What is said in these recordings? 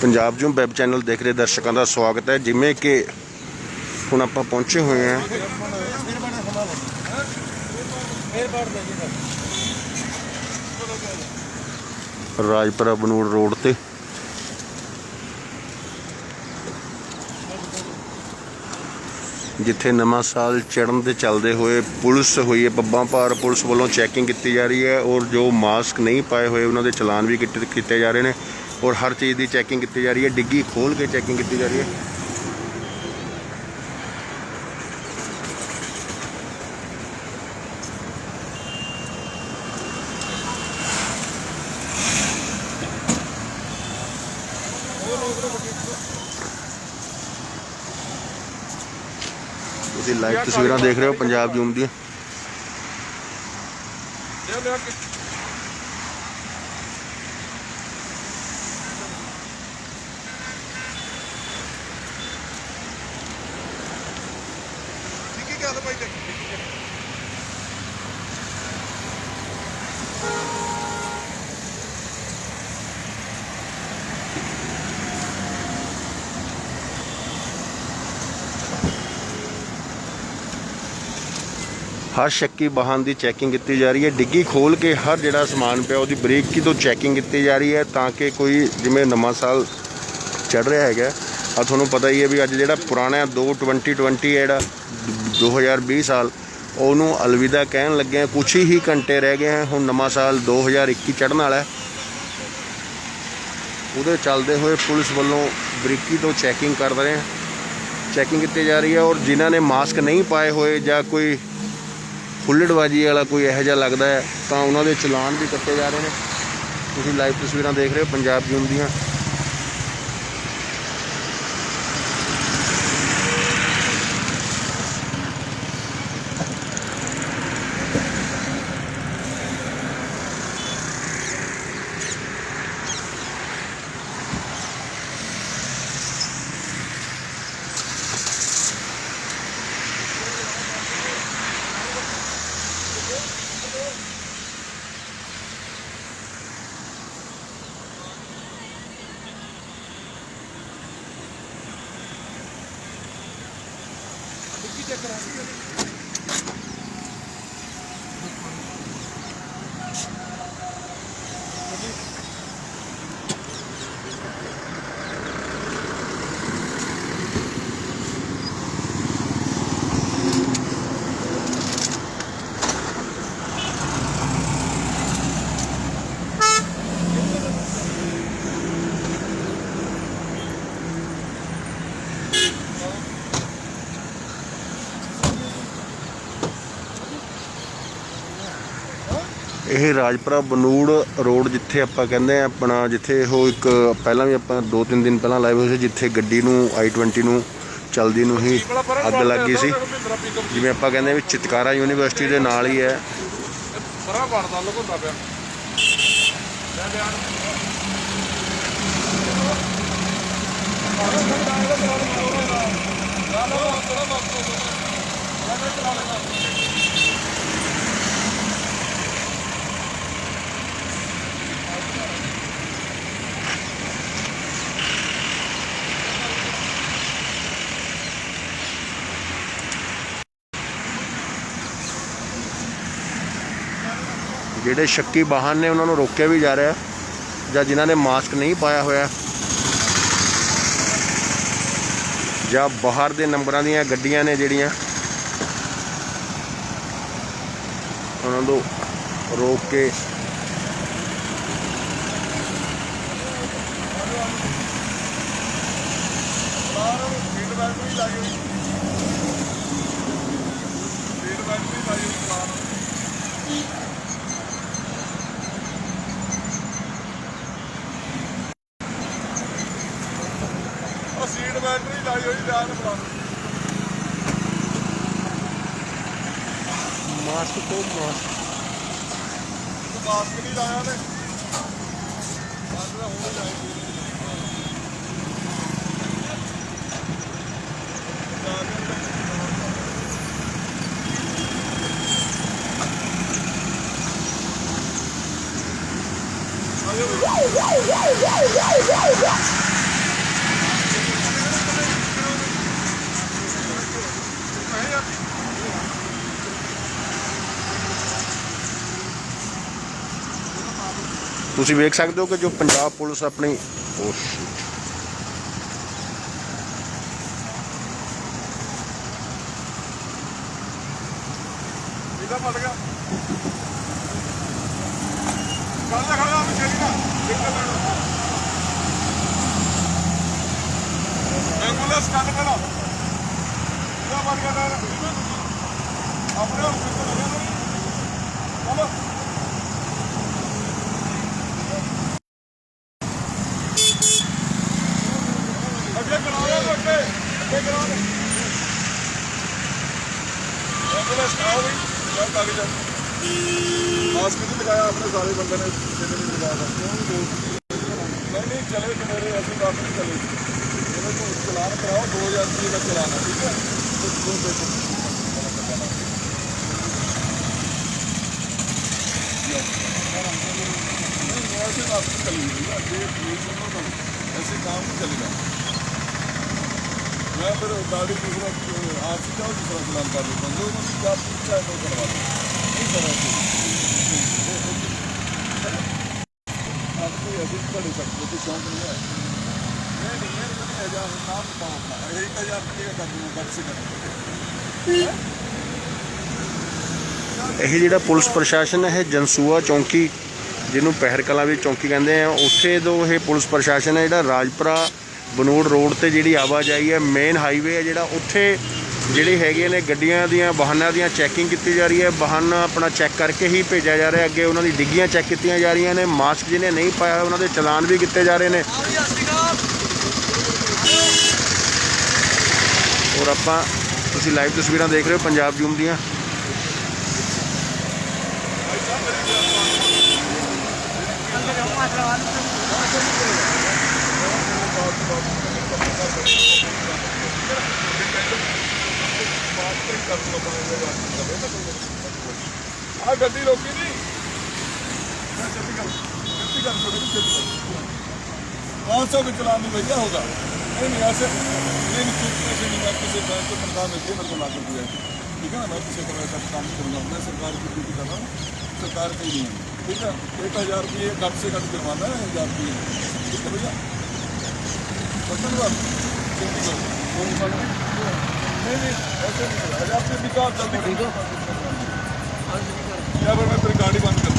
Punjab Zoom web channel ਦੇਖ ਰਹੇ ਦਰਸ਼ਕਾਂ ਦਾ ਸਵਾਗਤ ਹੈ। ਜਿਵੇਂ ਕਿ ਹੁਣ ਆਪਾਂ ਪਹੁੰਚੇ ਹੋਏ ਹਾਂ। ਰਾਜਪੁਰਾ ਬਨੂੜ ਰੋਡ ਤੇ। ਜਿੱਥੇ ਨਵਾਂ ਸਾਲ ਚੜ੍ਹਨ ਦੇ ਚੱਲਦੇ ਹੋਏ ਪੁਲਿਸ ਹੋਈ ਹੈ। ਬੱਬਾਂ ਭਾਰ ਪੁਲਿਸ ਵੱਲੋਂ ਚੈਕਿੰਗ ਕੀਤੀ ਜਾ ਰਹੀ ਹੈ ਔਰ ਜੋ ਮਾਸਕ ਨਹੀਂ ਪਾਏ ਹੋਏ, ਉਹਨਾਂ ਦੇ ਚਲਾਨ ਵੀ ਕੀਤੇ ਕੀਤੇ ਜਾ ਰਹੇ ਨੇ। ਔਰ ਹਰ ਚੀਜ਼ ਦੀ ਚੈਕਿੰਗ ਕੀਤੀ ਜਾ ਰਹੀ ਹੈ, ਡਿੱਗੀ ਖੋਲ ਕੇ ਚੈਕਿੰਗ ਕੀਤੀ ਜਾ ਰਹੀ ਹੈ। ਤੁਸੀਂ ਲਾਈਵ ਤਸਵੀਰਾਂ ਦੇਖ ਰਹੇ ਹੋ, ਪੰਜਾਬ ਜੂਮ ਦੀਆਂ। ਹਰ ਸ਼ੱਕੀ ਵਾਹਨ ਦੀ ਚੈਕਿੰਗ ਕੀਤੀ ਜਾ ਰਹੀ ਹੈ। ਡਿੱਗੀ ਖੋਲ ਕੇ ਹਰ ਜਿਹੜਾ ਸਮਾਨ ਪਿਆ, ਉਹਦੀ ਬਰੀਕੀ ਤੋਂ ਚੈਕਿੰਗ ਕੀਤੀ ਜਾ ਰਹੀ ਹੈ ਤਾਂ ਕਿ ਕੋਈ ਜਿਵੇਂ ਨਵਾਂ ਸਾਲ ਚੜ ਰਿਹਾ ਹੈਗਾ। ਆ ਤੁਹਾਨੂੰ ਪਤਾ ਹੀ ਹੈ ਵੀ ਅੱਜ ਜਿਹੜਾ ਪੁਰਾਣਾ 2 2020 ਹੈ ਜਿਹੜਾ 2020 ਸਾਲ, ਉਹਨੂੰ ਅਲਵਿਦਾ ਕਹਿਣ ਲੱਗੇ ਆ ਕੁਝ ਹੀ ਘੰਟੇ ਰਹਿ ਗਏ ਹਨ, ਹੁਣ ਨਵਾਂ ਸਾਲ 2021 ਚੜ੍ਹਨ ਵਾਲਾ ਹੈ। ਉਹਦੇ ਚੱਲਦੇ ਹੋਏ ਪੁਲਿਸ ਵੱਲੋਂ ਬਰੀਕੀ ਤੋਂ ਚੈਕਿੰਗ ਕਰ ਰਹੇ ਆ ਚੈਕਿੰਗ ਕੀਤੀ ਜਾ ਰਹੀ ਹੈ ਔਰ ਜਿਨ੍ਹਾਂ ਨੇ ਮਾਸਕ ਨਹੀਂ ਪਾਏ ਹੋਏ ਜਾਂ ਕੋਈ ਹੁੱਲੜਬਾਜੀ ਵਾਲਾ ਕੋਈ ਇਹੋ ਜਿਹਾ ਲੱਗਦਾ ਹੈ, ਤਾਂ ਉਹਨਾਂ ਦੇ ਚਲਾਨ ਵੀ ਕੱਟੇ ਜਾ ਰਹੇ ਨੇ। ਤੁਸੀਂ ਲਾਈਵ ਤਸਵੀਰਾਂ ਦੇਖ ਰਹੇ ਹੋ, ਪੰਜਾਬ ਜੂਮ ਦੀਆਂ। ਕੀ ਚੱਕਰ ਆ ਇਹ ਰਾਜਪੁਰਾ ਬਨੂੜ ਰੋਡ ਜਿੱਥੇ ਆਪਾਂ ਕਹਿੰਦੇ ਆ ਆਪਣਾ ਜਿੱਥੇ ਉਹ ਇੱਕ ਪਹਿਲਾਂ ਵੀ ਆਪਾਂ ਦੋ ਤਿੰਨ ਦਿਨ ਪਹਿਲਾਂ ਲਾਈਵ ਹੋਏ ਸੀ, ਜਿੱਥੇ ਗੱਡੀ ਨੂੰ i20 ਨੂੰ ਚਲਦੀ ਨੂੰ ਹੀ ਅੱਗ ਲੱਗ ਗਈ ਸੀ। ਜਿਵੇਂ ਆਪਾਂ ਕਹਿੰਦੇ ਵੀ ਚਿਤਕਾਰਾ ਯੂਨੀਵਰਸਿਟੀ ਦੇ ਨਾਲ ਹੀ ਹੈ। ਬੜਾ ਬਣਦਾ ਲਗਾਉਂਦਾ ਪਿਆ ਲੈ ਬਿਆਨ ਜਿਹੜੇ ਸ਼ੱਕੀ ਵਾਹਨ ਨੇ ਉਹਨਾਂ ਨੂੰ ਰੋਕਿਆ ਵੀ ਜਾ ਰਿਹਾ ਜਾਂ ਜਿਨ੍ਹਾਂ ਨੇ ਮਾਸਕ ਨਹੀਂ ਪਾਇਆ ਹੋਇਆ। ਜਾਂ ਬਾਹਰ ਦੇ ਨੰਬਰਾਂ ਦੀਆਂ ਗੱਡੀਆਂ ਨੇ ਜਿਹੜੀਆਂ ਉਹਨਾਂ ਨੂੰ ਰੋਕ ਕੇ ਫੀਡਬੈਕ ਵੀ ਲਾਈ ਹੋਈ ਫੀਡਬੈਕ ਵੀ ਲਾਈ ਹੋਈ ਪਲਾਨ ਉਹ ਸੀਟ ਬੈਟਰੀ ਲਾਈ ਹੋਈ ਜਾਨ ਪਲਾਨ ਮਾਸਕ ਤੋਂ ਮਾਸਕ ਮਾਸਕ ਨਹੀਂ ਲਾਇਆ ਨੇ ਮਾਸਕ ਤਾਂ ਹੋਣੀ ਚਾਹੀਦੀ ਤੁਸੀਂ ਵੇਖ ਸਕਦੇ ਹੋ ਕਿ ਜੋ ਪੰਜਾਬ ਪੁਲਿਸ ਆਪਣੀ oh ਇਹਦਾ ਪਟ ਗਿਆ ਕੱਲ ਖੜਾ ਮੈਂ ਚਲੀ ਨਾ ਐਂਬੂਲੈਂਸ ਕੱਢ ਕੇ ਲਾ ਇਹਦਾ ਪਟ ਗਿਆ ਆਪਣੇ ਆਪ ਕਿੱਥੇ ਚਲੋ। मास्क नहीं लगाया आपने सारे बंदे ने नहीं नहीं चले तो मेरे ऐसी बात नहीं चले मेरे को चलान कराओ दो हज़ार रुपये का चलाना ठीक है तो दो देखो ऐसे काम नहीं चलेगा मैं फिर गाड़ी दूसरा आप जाओ दूसरा चलान कर देता हूँ जो मुझे आप चाहे तो करवा दो नहीं करा ਅਸੀਂ ਤੁਹਾਡੇ ਸਖਤ ਤੋਂ ਸ਼ੌਂਕ ਨਹੀਂ ਹੈ। ਨਹੀਂ ਨਹੀਂ ਯਾਰ ਮੈਨੂੰ ਇਹ ਜਾਂ ਨਾਮ ਪਾਉਣਾ ਇਹ ਤਾਂ ਯਾਰ ਕੀ ਕਰ ਦੂੰ ਇਹ ਜਿਹੜਾ ਪੁਲਿਸ ਪ੍ਰਸ਼ਾਸਨ ਹੈ ਜਨਸੂਆ ਚੌਂਕੀ, ਜਿਹਨੂੰ ਪਹਿਰ ਕਲਾ ਵੀ ਚੌਂਕੀ ਕਹਿੰਦੇ ਆ, ਉੱਥੇ ਤੋਂ ਇਹ ਪੁਲਿਸ ਪ੍ਰਸ਼ਾਸਨ ਹੈ ਜਿਹੜਾ ਰਾਜਪੁਰਾ ਬਨੂੜ ਰੋਡ ਤੇ ਜਿਹੜੀ ਆਵਾਜਾਈ ਹੈ ਮੇਨ ਹਾਈਵੇ ਹੈ ਜਿਹੜਾ, ਉੱਥੇ ਜਿਹੜੇ ਹੈਗੇ ਨੇ ਗੱਡੀਆਂ ਦੀਆਂ, ਵਾਹਨਾਂ ਦੀਆਂ ਚੈਕਿੰਗ ਕੀਤੀ ਜਾ ਰਹੀ ਹੈ। ਵਾਹਨ ਆਪਣਾ ਚੈੱਕ ਕਰਕੇ ਹੀ ਭੇਜਿਆ ਜਾ ਰਿਹਾ ਅੱਗੇ ਉਹਨਾਂ ਦੀ ਡਿੱਗੀਆਂ ਚੈੱਕ ਕੀਤੀਆਂ ਜਾ ਰਹੀਆਂ ਨੇ। ਮਾਸਕ ਜਿਹਨੇ ਨਹੀਂ ਪਾਇਆ, ਉਹਨਾਂ ਦੇ ਚਲਾਨ ਵੀ ਕੀਤੇ ਜਾ ਰਹੇ ਨੇ। ਔਰ ਆਪਾਂ ਤੁਸੀਂ ਲਾਈਵ ਤਸਵੀਰਾਂ ਦੇਖ ਰਹੇ ਹੋ ਪੰਜਾਬ ਜੂਮ ਦੀਆਂ। ਆ ਗੱਡੀ ਵਾਸਤੇ ਕਰਨ ਲੋਕਾਂ ਦੇ ਵਾਸਤੇ ਲਵੇ ਤਾਂ ਕੋਈ ਆ ਗੱਡੀ ਰੋਕੀ ਨਹੀਂ। ਮੈਂ ਚੱਪੀ ਕਰ ਚੱਪੀ ਕਰ ਛੋੜੇ ਨੂੰ ਚੱਪੀ ਕਰ 500 ਵੀ ਚਲਾਨ ਨੂੰ ਭਈਆ ਹੋਗਾ ਇਹ ਨਹੀਂ ਐਸੇ ਨਹੀਂ ਕਿਸੇ ਨਹੀਂ ਮੈਂ ਕਿਸੇ ਤਰ੍ਹਾਂ ਤੋਂ ਤਨਖਾਹ ਮਿਲਦੀ ਮੇਰੇ ਕੋਲ ਲੱਗ ਗਈ ਹੈ। ਠੀਕ ਹੈ ਮੈਂ ਕਿਸੇ ਤਰ੍ਹਾਂ ਦਾ ਕੰਮ ਕਰੂੰਗਾ ਮੈਂ ਸਰਕਾਰ ਦੀ ਡਿਊਟੀ ਕਰ ਰਹਾ ਹਾਂ, ਸਰਕਾਰ ਕਹੀ ਨਹੀਂ ਹੈ। ਠੀਕ ਹੈ 1000 ਰੁਪਏ ਘੱਟ ਸੇ ਘੱਟ ਜੁਰਮਾਨਾ ਹੈ 1000 ਰੁਪਏ। ਠੀਕ ਹੈ ਭਈਆ। ਧੰਨਵਾਦ। ਥੈਂਕ ਯੂ नहीं नहीं ऐसे नहीं करो हज़ार रुपये भी तो आप जल्दी कर दो या फिर मैं तेरी गाड़ी बंद कर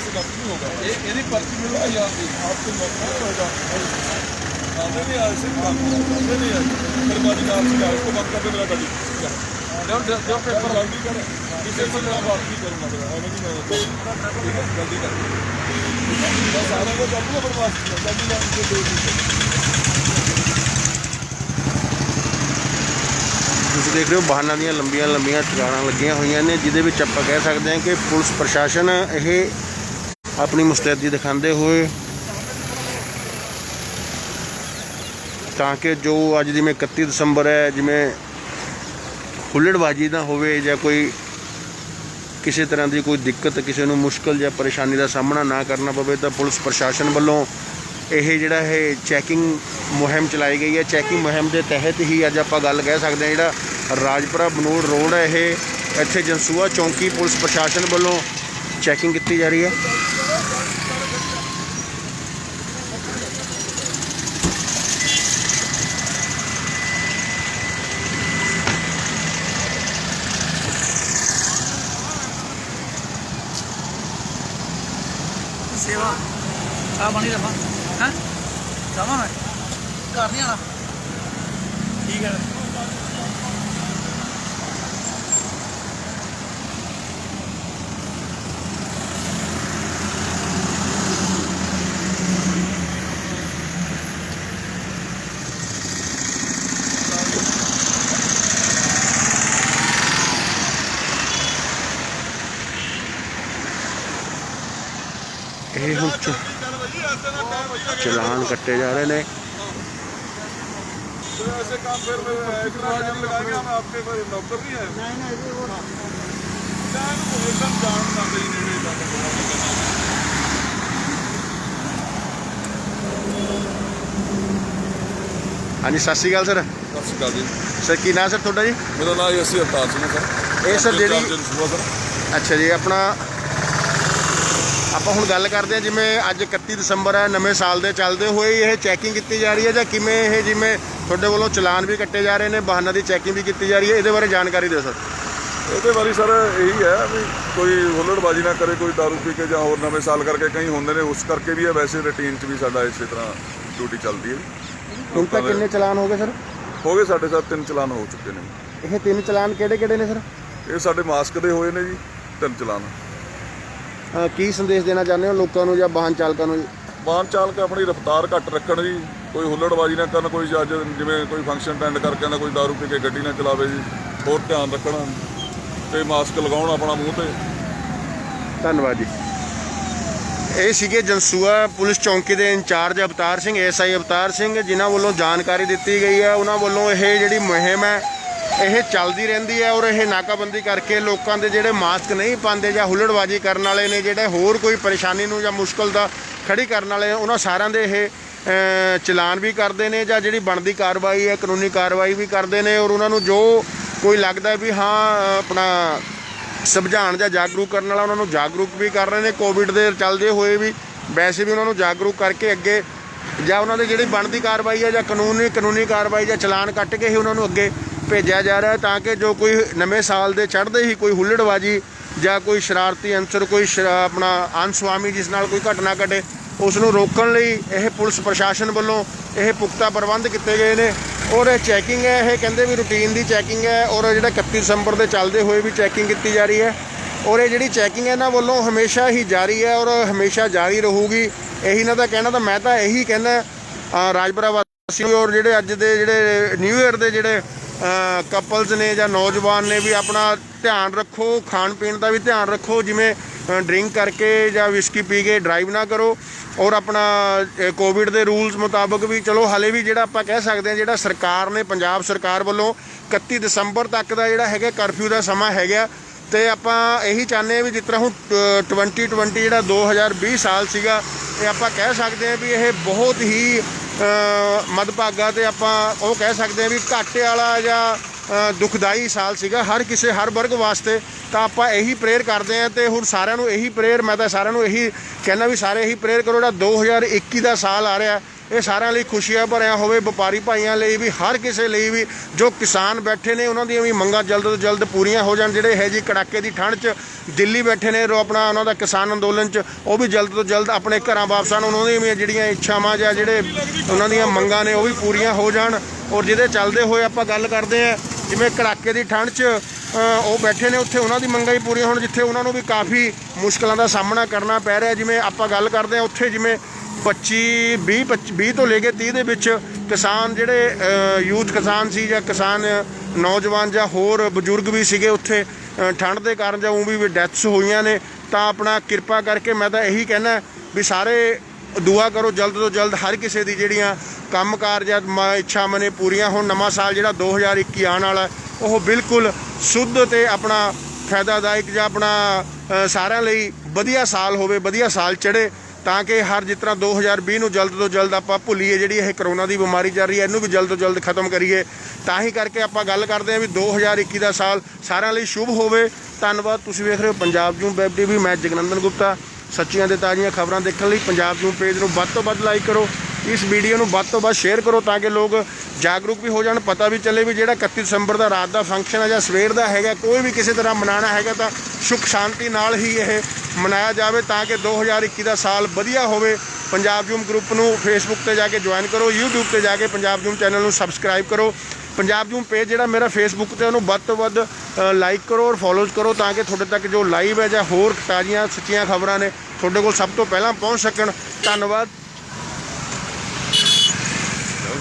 से कम नहीं होगा यदि पर्ची मिल रहा है यहाँ पे आपको मौका होगा आने नहीं आए सिर्फ काम आने नहीं आए फिर बाद में आपसे क्या उसको बंद कर दे मेरा गाड़ी जो पेपर जल्दी कर किसी से मैं बात नहीं करूँगा मेरा आने नहीं मैं होता ठीक है जल्दी कर बस आने को जल्दी बर्बाद जल्दी जाने को दो ਤੁਸੀਂ ਦੇਖ ਰਹੇ ਹੋ ਵਾਹਨਾਂ ਦੀਆਂ ਲੰਬੀਆਂ ਲੰਬੀਆਂ ਟਿਕਾਣਾਂ ਲੱਗੀਆਂ ਹੋਈਆਂ ਨੇ ਜਿਹਦੇ ਵਿੱਚ ਆਪਾਂ ਕਹਿ ਸਕਦੇ ਹਾਂ ਕਿ ਪੁਲਿਸ ਪ੍ਰਸ਼ਾਸਨ ਇਹ ਆਪਣੀ ਮੁਸਤੈਦੀ ਦਿਖਾਉਂਦੇ ਹੋਏ ਤਾਂ ਕਿ ਜੋ ਅੱਜ ਜਿਵੇਂ 31 ਦਸੰਬਰ ਹੈ, ਜਿਵੇਂ ਹੁੱਲੜਬਾਜੀ ਨਾ ਹੋਵੇ ਜਾਂ ਕੋਈ ਕਿਸੇ ਤਰ੍ਹਾਂ ਦੀ ਕੋਈ ਦਿੱਕਤ, ਕਿਸੇ ਨੂੰ ਮੁਸ਼ਕਲ ਜਾਂ ਪਰੇਸ਼ਾਨੀ ਦਾ ਸਾਹਮਣਾ ਨਾ ਕਰਨਾ ਪਵੇ, ਤਾਂ ਪੁਲਿਸ ਪ੍ਰਸ਼ਾਸਨ ਵੱਲੋਂ ਇਹ ਜਿਹੜਾ ਹੈ, ਚੈਕਿੰਗ ਮੁਹਿੰਮ ਚਲਾਈ ਗਈ ਹੈ। ਚੈਕਿੰਗ ਮੁਹਿੰਮ ਦੇ ਤਹਿਤ ਹੀ ਅੱਜ ਆਪਾਂ ਗੱਲ ਕਹਿ ਸਕਦੇ ਹਾਂ, ਜਿਹੜਾ ਰਾਜਪੁਰਾ ਬਨੂੜ ਰੋਡ ਹੈ, ਇਹ ਇੱਥੇ ਜਨਸੂਆ ਚੌਂਕੀ ਪੁਲਿਸ ਪ੍ਰਸ਼ਾਸਨ ਵੱਲੋਂ ਚੈਕਿੰਗ ਕੀਤੀ ਜਾ ਰਹੀ ਹੈ। kafanı da bak. ਕੱਟੇ ਜਾ ਰਹੇ ਨੇ तो ऐसे काम फिर मैं इतना टाइम लगाएंगे हम आपके फिर नौकर नहीं है नहीं नहीं वो जान को एकदम जान ना कहीं नेड़े जाके ਹਾਂਜੀ ਸਤਿ ਸ਼੍ਰੀ ਅਕਾਲ ਸਰ ਸਤਿ ਸ਼੍ਰੀ ਅਕਾਲ ਜੀ ਸਰ ਕੀ ਨਾਮ ਸਰ ਤੁਹਾਡਾ ਜੀ ਮੇਰਾ ਨਾਮ ਯਸੀ ਅਵਤਾਰ ਸਿੰਘ ਹੈ ਸਰ ਇਹ ਸਰ ਜਿਹੜੀ- ਚਾਰਜਰ ਸੁਬਾ ਸਰ ਅੱਛਾ ਜੀ ਆਪਣਾ ਆਪਾਂ ਹੁਣ ਗੱਲ ਕਰਦੇ ਹਾਂ ਜਿਵੇਂ ਅੱਜ 31 ਦਸੰਬਰ ਹੈ ਨਵੇਂ ਸਾਲ ਦੇ ਚੱਲਦੇ ਹੋਏ ਇਹ ਚੈਕਿੰਗ ਕੀਤੀ ਜਾ ਰਹੀ ਹੈ ਜਾਂ ਕਿਵੇਂ ਇਹ ਜਿਵੇਂ ਤੁਹਾਡੇ ਵੱਲੋਂ ਚਲਾਨ ਵੀ ਕੱਟੇ ਜਾ ਰਹੇ ਨੇ ਵਾਹਨਾਂ ਦੀ ਚੈਕਿੰਗ ਵੀ ਕੀਤੀ ਜਾ ਰਹੀ ਹੈ ਇਹਦੇ ਬਾਰੇ ਜਾਣਕਾਰੀ ਦਿਓ ਸਰ। ਇਹਦੇ ਬਾਰੇ ਸਰ ਇਹੀ ਹੈ ਵੀ ਕੋਈ ਹੁੱਲੜਬਾਜ਼ੀ ਨਾ ਕਰੇ ਕੋਈ ਦਾਰੂ ਪੀ ਕੇ ਜਾਂ ਹੋਰ ਨਵੇਂ ਸਾਲ ਕਰਕੇ ਕਈ ਹੁੰਦੇ ਨੇ ਉਸ ਕਰਕੇ ਵੀ ਹੈ ਵੈਸੇ ਰੁਟੀਨ 'ਚ ਵੀ ਸਾਡਾ ਇਸੇ ਤਰ੍ਹਾਂ ਡਿਊਟੀ ਚੱਲਦੀ ਹੈ ਹੁਣ ਤੱਕ ਕਿੰਨੇ ਚਲਾਨ ਹੋ ਗਏ ਸਰ? ਹੋ ਗਏ ਸਾਡੇ ਸਾਥ ਤਿੰਨ ਚਲਾਨ ਹੋ ਚੁੱਕੇ ਨੇ। ਇਹ ਤਿੰਨ ਚਲਾਨ ਕਿਹੜੇ ਕਿਹੜੇ ਨੇ ਸਰ? ਇਹ ਸਾਡੇ ਮਾਸਕ ਦੇ ਹੋਏ ਨੇ ਜੀ ਤਿੰਨ ਚਲਾਨ। ਕੀ ਸੰਦੇਸ਼ ਦੇਣਾ ਚਾਹੁੰਦੇ ਹੋ ਲੋਕਾਂ ਨੂੰ ਜਾਂ ਵਾਹਨ ਚਾਲਕਾਂ ਨੂੰ ਜੀ? ਵਾਹਨ ਚਾਲਕ ਆਪਣੀ ਰਫ਼ਤਾਰ ਘੱਟ ਰੱਖਣ ਜੀ ਕੋਈ ਹੁੱਲੜਬਾਜ਼ੀ ਨਾ ਕਰਨ ਕੋਈ ਅੱਜ ਜਿਵੇਂ ਕੋਈ ਫੰਕਸ਼ਨ ਅਟੈਂਡ ਕਰਕੇ ਨਾ ਕੋਈ ਦਾਰੂ ਪੀ ਕੇ ਗੱਡੀ ਨਾ ਚਲਾਵੇ ਜੀ ਹੋਰ ਧਿਆਨ ਰੱਖਣ ਤੇ ਮਾਸਕ ਲਗਾਉਣ ਆਪਣਾ ਮੂੰਹ ਤੇ। ਧੰਨਵਾਦ ਜੀ। ਇਹ ਸੀਗੇ ਜਨਸੂਆ ਪੁਲਿਸ ਚੌਂਕੀ ਦੇ ਇੰਚਾਰਜ ਅਵਤਾਰ ਸਿੰਘ ਐਸਆਈ ਅਵਤਾਰ ਸਿੰਘ ਜਿਨ੍ਹਾਂ ਵੱਲੋਂ ਜਾਣਕਾਰੀ ਦਿੱਤੀ ਗਈ ਹੈ। ਉਹਨਾਂ ਵੱਲੋਂ ਇਹ ਜਿਹੜੀ ਮੁਹਿੰਮ ਹੈ ਇਹ ਚੱਲਦੀ ਰਹਿੰਦੀ ਹੈ ਔਰ ਇਹ ਨਾਕਾਬੰਦੀ ਕਰਕੇ ਲੋਕਾਂ ਦੇ ਜਿਹੜੇ ਮਾਸਕ ਨਹੀਂ ਪਾਉਂਦੇ ਜਾਂ ਹੁੱਲੜਬਾਜ਼ੀ ਕਰਨ ਵਾਲੇ ਨੇ ਜਿਹੜੇ ਹੋਰ ਕੋਈ ਪਰੇਸ਼ਾਨੀ ਨੂੰ ਜਾਂ ਮੁਸ਼ਕਲ ਦਾ ਖੜੀ ਕਰਨ ਵਾਲੇ ਨੇ, ਉਹਨਾਂ ਸਾਰਿਆਂ ਦੇ ਇਹ ਚਲਾਨ ਵੀ ਕਰਦੇ ਨੇ ਜਾਂ ਜਿਹੜੀ ਬਣਦੀ ਕਾਰਵਾਈ ਹੈ ਕਾਨੂੰਨੀ ਕਾਰਵਾਈ ਵੀ ਕਰਦੇ ਨੇ ਔਰ ਉਹਨਾਂ ਨੂੰ ਜੋ ਕੋਈ ਲੱਗਦਾ ਵੀ ਹਾਂ ਆਪਣਾ ਸਮਝਾਉਣ ਜਾਂ ਜਾਗਰੂਕ ਕਰਨ ਵਾਲਾ ਉਹਨਾਂ ਨੂੰ ਜਾਗਰੂਕ ਵੀ ਕਰ ਰਹੇ ਨੇ ਕੋਵਿਡ ਦੇ ਚੱਲਦੇ ਹੋਏ ਵੀ ਵੈਸੇ ਵੀ ਉਹਨਾਂ ਨੂੰ ਜਾਗਰੂਕ ਕਰਕੇ ਅੱਗੇ ਜਾਂ ਉਹਨਾਂ ਦੇ ਜਿਹੜੀ ਬਣਦੀ ਕਾਰਵਾਈ ਹੈ ਜਾਂ ਕਾਨੂੰਨੀ ਕਾਨੂੰਨੀ ਕਾਰਵਾਈ ਜਾਂ ਚਲਾਨ ਕੱਟ ਕੇ ਹੀ ਉਹਨਾਂ ਨੂੰ ਅੱਗੇ ਭੇਜਿਆ ਜਾ ਰਿਹਾ ਤਾਂ ਕਿ ਜੋ ਕੋਈ ਨਵੇਂ ਸਾਲ ਦੇ ਚੜ੍ਹਦੇ ਹੀ ਕੋਈ ਹੁੱਲੜਬਾਜੀ ਜਾਂ ਕੋਈ ਸ਼ਰਾਰਤੀ ਅੰਸਰ ਕੋਈ ਸ਼ਰਾ- ਆਪਣਾ ਅਨਸਵਾਮੀ ਜਿਸ ਨਾਲ ਕੋਈ ਘਟਨਾ ਘਟੇ ਉਸ ਨੂੰ ਰੋਕਣ ਲਈ ਇਹ ਪੁਲਿਸ ਪ੍ਰਸ਼ਾਸਨ ਵੱਲੋਂ ਇਹ ਪੁਖਤਾ ਪ੍ਰਬੰਧ ਕੀਤੇ ਗਏ ਨੇ। ਔਰ ਇਹ ਚੈਕਿੰਗ ਹੈ ਇਹ ਕਹਿੰਦੇ ਵੀ ਰੂਟੀਨ ਦੀ ਚੈਕਿੰਗ ਹੈ ਔਰ ਜਿਹੜਾ 31 ਦਸੰਬਰ ਦੇ ਚੱਲਦੇ ਹੋਏ ਵੀ ਚੈਕਿੰਗ ਕੀਤੀ ਜਾ ਰਹੀ ਹੈ। ਔਰ ਇਹ ਜਿਹੜੀ ਚੈਕਿੰਗ ਹੈ ਇਹਨਾਂ ਵੱਲੋਂ ਹਮੇਸ਼ਾ ਹੀ ਜਾਰੀ ਹੈ ਔਰ ਹਮੇਸ਼ਾ ਜਾਰੀ ਰਹੂਗੀ। ਇਹੀ ਇਹਨਾਂ ਦਾ ਕਹਿਣਾ ਤਾਂ ਮੈਂ ਤਾਂ ਇਹੀ ਕਹਿੰਦਾ ਅ, ਰਾਜਪੁਰਾ ਵਾਸੀ ਔਰ ਜਿਹੜੇ ਅੱਜ ਦੇ ਜਿਹੜੇ ਨਿਊ ਇਅਰ ਦੇ ਜਿਹੜੇ ਕਪਲਸ ਨੇ ਜਾਂ ਨੌਜਵਾਨ ਨੇ ਵੀ ਆਪਣਾ ਧਿਆਨ ਰੱਖੋ ਖਾਣ ਪੀਣ ਦਾ ਵੀ ਧਿਆਨ ਰੱਖੋ ਜਿਵੇਂ ਡਰਿੰਕ ਕਰਕੇ ਜਾਂ ਵਿਸਕੀ ਪੀ ਕੇ ਡਰਾਈਵ ਨਾ ਕਰੋ। ਔਰ ਆਪਣਾ ਕੋਵਿਡ ਦੇ ਰੂਲਸ ਮੁਤਾਬਕ ਵੀ ਚਲੋ ਹਲੇ ਵੀ ਜਿਹੜਾ ਆਪਾਂ ਕਹਿ ਸਕਦੇ ਹਾਂ ਜਿਹੜਾ ਸਰਕਾਰ ਨੇ ਪੰਜਾਬ ਸਰਕਾਰ ਵੱਲੋਂ 31 ਦਸੰਬਰ ਤੱਕ ਦਾ ਜਿਹੜਾ ਹੈਗਾ ਕਰਫਿਊ ਦਾ ਸਮਾਂ ਹੈਗਾ। ਤੇ ਆਪਾਂ ਇਹੀ ਚਾਹੁੰਦੇ ਹਾਂ ਵੀ ਜਿਸ ਤਰ੍ਹਾਂ ਹੁਣ ਅ, 2020 ਜਿਹੜਾ 2020 ਸਾਲ ਸੀਗਾ ਇਹ ਆਪਾਂ ਕਹਿ ਸਕਦੇ ਹਾਂ ਵੀ ਇਹ ਬਹੁਤ ਹੀ ਮਦਭਾਗਾ ਤੇ ਆਪਾਂ ਉਹ ਕਹਿ ਸਕਦੇ ਹਾਂ ਵੀ ਘਾਟੇ ਵਾਲਾ ਜਾਂ ਦੁਖਦਾਈ ਸਾਲ ਸੀਗਾ। ਹਰ ਕਿਸੇ, ਹਰ ਵਰਗ ਵਾਸਤੇ ਤਾਂ ਆਪਾਂ ਇਹੀ ਪ੍ਰੇਅਰ ਕਰਦੇ ਹਾਂ ਤੇ ਹੁਣ ਸਾਰਿਆਂ ਨੂੰ ਇਹੀ ਪ੍ਰੇਅਰ ਮੈਂ ਤਾਂ ਸਾਰਿਆਂ ਨੂੰ ਇਹੀ ਕਹਿੰਦਾ ਵੀ ਸਾਰੇ ਇਹੀ ਪ੍ਰੇਅਰ ਕਰੋ ਜਿਹੜਾ 2021 ਦਾ ਸਾਲ ਆ ਰਿਹਾ। ਇਹ ਸਾਰਿਆਂ ਲਈ ਖੁਸ਼ੀਆਂ ਭਰਿਆ ਹੋਵੇ ਵਪਾਰੀ ਭਾਈਆਂ ਲਈ ਵੀ, ਹਰ ਕਿਸੇ ਲਈ ਵੀ, ਜੋ ਕਿਸਾਨ ਬੈਠੇ ਨੇ, ਉਹਨਾਂ ਦੀਆਂ ਵੀ ਮੰਗਾਂ ਜਲਦ ਤੋਂ ਜਲਦ ਪੂਰੀਆਂ ਹੋ ਜਾਣ। ਜਿਹੜੇ ਹੈ ਜੀ ਕੜਾਕੇ ਦੀ ਠੰਡ 'ਚ ਦਿੱਲੀ ਬੈਠੇ ਨੇ, ਰੋ ਆਪਣਾ ਉਹਨਾਂ ਦਾ ਕਿਸਾਨ ਅੰਦੋਲਨ 'ਚ, ਉਹ ਵੀ ਜਲਦ ਤੋਂ ਜਲਦ ਆਪਣੇ ਘਰਾਂ ਵਾਪਸ ਆਉਣ। ਉਹਨਾਂ ਦੀਆਂ ਵੀ ਜਿਹੜੀਆਂ ਇੱਛਾਵਾਂ ਜਾਂ ਜਿਹੜੇ ਉਹਨਾਂ ਦੀਆਂ ਮੰਗਾਂ ਨੇ, ਉਹ ਵੀ ਪੂਰੀਆਂ ਹੋ ਜਾਣ। ਔਰ ਜਿਹਦੇ ਚੱਲਦੇ ਹੋਏ ਆਪਾਂ ਗੱਲ ਕਰਦੇ ਆ ਜਿਵੇਂ ਕੜਾਕੇ ਦੀ ਠੰਡ 'ਚ ਉਹ ਬੈਠੇ ਨੇ, ਉੱਥੇ ਉਹਨਾਂ ਦੀ ਮੰਗਾਂ ਹੀ ਪੂਰੀਆਂ ਹੋਣ, ਜਿੱਥੇ ਉਹਨਾਂ ਨੂੰ ਵੀ ਕਾਫੀ ਮੁਸ਼ਕਲਾਂ ਦਾ ਸਾਹਮਣਾ ਕਰਨਾ ਪੈ ਰਿਹਾ। ਜਿਵੇਂ ਆਪਾਂ ਗੱਲ ਕਰਦੇ ਆ ਉੱਥੇ ਜਿਵੇਂ 25 20 25 20 ਤੋਂ ਲੈ ਕੇ 30 ਦੇ ਵਿੱਚ ਕਿਸਾਨ ਜਿਹੜੇ ਯੂਥ ਕਿਸਾਨ ਸੀ ਜਾਂ ਕਿਸਾਨ ਨੌਜਵਾਨ ਜਾਂ ਹੋਰ ਬਜ਼ੁਰਗ ਵੀ ਸੀਗੇ ਉੱਥੇ ਠੰਡ ਦੇ ਕਾਰਨ ਜਾਂ ਉਹ ਵੀ ਡੈਥਸ ਹੋਈਆਂ ਨੇ, ਤਾਂ ਆਪਣਾ ਕਿਰਪਾ ਕਰਕੇ ਮੈਂ ਤਾਂ ਇਹੀ ਕਹਿਣਾ ਵੀ ਸਾਰੇ ਦੁਆ ਕਰੋ ਜਲਦ ਤੋਂ ਜਲਦ ਹਰ ਕਿਸੇ ਦੀ ਜਿਹੜੀਆਂ ਕੰਮਕਾਰ ਜਾਂ ਮ- ਇੱਛਾਵਾਂ ਨੇ ਪੂਰੀਆਂ ਹੋਣ। ਨਵਾਂ ਸਾਲ ਜਿਹੜਾ 2021 ਆਉਣ ਵਾਲਾ, ਉਹ ਬਿਲਕੁਲ ਸ਼ੁੱਧ ਤੇ ਆਪਣਾ ਫਾਇਦਾਦਾਇਕ ਜਾਂ ਆਪਣਾ ਸਾਰਿਆਂ ਲਈ ਵਧੀਆ ਸਾਲ ਹੋਵੇ, ਵਧੀਆ ਸਾਲ ਚੜੇ ਤਾਂ ਕਿ ਹਰ ਜਿਸ ਤਰ੍ਹਾਂ 2020 ਨੂੰ ਜਲਦ ਤੋਂ ਜਲਦ ਆਪਾਂ ਭੁੱਲੀਏ ਜਿਹੜੀ ਇਹ ਕਰੋਨਾ ਦੀ ਬਿਮਾਰੀ ਚੱਲ ਰਹੀ ਹੈ, ਇਹਨੂੰ ਵੀ ਜਲਦ ਤੋਂ ਜਲਦ ਖਤਮ ਕਰੀਏ। ਤਾਂ ਹੀ ਕਰਕੇ ਆਪਾਂ ਗੱਲ ਕਰਦੇ ਹਾਂ ਵੀ 2021 ਦਾ ਸਾਲ ਸਾਰਿਆਂ ਲਈ ਸ਼ੁਭ ਹੋਵੇ। ਧੰਨਵਾਦ, ਤੁਸੀਂ ਵੇਖ ਰਹੇ ਹੋ ਪੰਜਾਬ ਜੂਮ, ਵੈਬ ਟੀਵੀ, ਮੈਂ ਜਗਨੰਦਨ ਗੁਪਤਾ। ਸੱਚੀਆਂ ਤੇ ਤਾਜ਼ੀਆਂ ਖਬਰਾਂ ਦੇਖਣ ਲਈ ਪੰਜਾਬ ਜੂਮ ਪੇਜ ਨੂੰ ਵੱਧ ਤੋਂ ਵੱਧ ਲਾਈਕ ਕਰੋ। ਇਸ ਵੀਡੀਓ ਨੂੰ ਵੱਧ ਤੋਂ ਵੱਧ ਸ਼ੇਅਰ ਕਰੋ ਤਾਂ ਕਿ ਲੋਕ ਜਾਗਰੂਕ ਵੀ ਹੋ ਜਾਣ, ਪਤਾ ਵੀ ਚੱਲੇ ਵੀ ਜਿਹੜਾ 31 ਦਸੰਬਰ ਦਾ ਰਾਤ ਦਾ ਫੰਕਸ਼ਨ ਹੈ ਜਾਂ ਸਵੇਰ ਦਾ ਹੈਗਾ, ਕੋਈ ਵੀ ਕਿਸੇ ਤਰ੍ਹਾਂ ਮਨਾਉਣਾ ਹੈਗਾ ਤਾਂ ਸੁਖ ਸ਼ਾਂਤੀ ਨਾਲ ਹੀ ਇਹ ਮਨਾਇਆ ਜਾਵੇ ਤਾਂ ਕਿ 2021 ਦਾ ਸਾਲ ਵਧੀਆ ਹੋਵੇ। ਪੰਜਾਬ ਜੂਮ ਗਰੁੱਪ ਨੂੰ ਫੇਸਬੁੱਕ ਤੇ ਜਾ ਕੇ ਜੁਆਇਨ ਕਰੋ, YouTube ਤੇ ਜਾ ਕੇ ਪੰਜਾਬ ਜੂਮ ਚੈਨਲ ਨੂੰ ਸਬਸਕ੍ਰਾਈਬ ਕਰੋ। ਪੰਜਾਬ ਜੂਮ ਪੇਜ ਜਿਹੜਾ ਮੇਰਾ ਫੇਸਬੁੱਕ ਤੇ ਉਹਨੂੰ ਵੱਧ ਤੋਂ ਵੱਧ ਲਾਈਕ ਕਰੋ ਔਰ ਫੋਲੋ ਕਰੋ ਤਾਂ ਕਿ ਤੁਹਾਡੇ ਤੱਕ ਜੋ ਲਾਈਵ ਹੈ ਜਾਂ ਹੋਰ ਤਾਜ਼ੀਆਂ, ਸੱਚੀਆਂ ਖਬਰਾਂ ਨੇ ਤੁਹਾਡੇ ਕੋਲ ਸਭ ਤੋਂ ਪਹਿਲਾਂ ਪਹੁੰਚ ਸਕਣ। ਧੰਨਵਾਦ।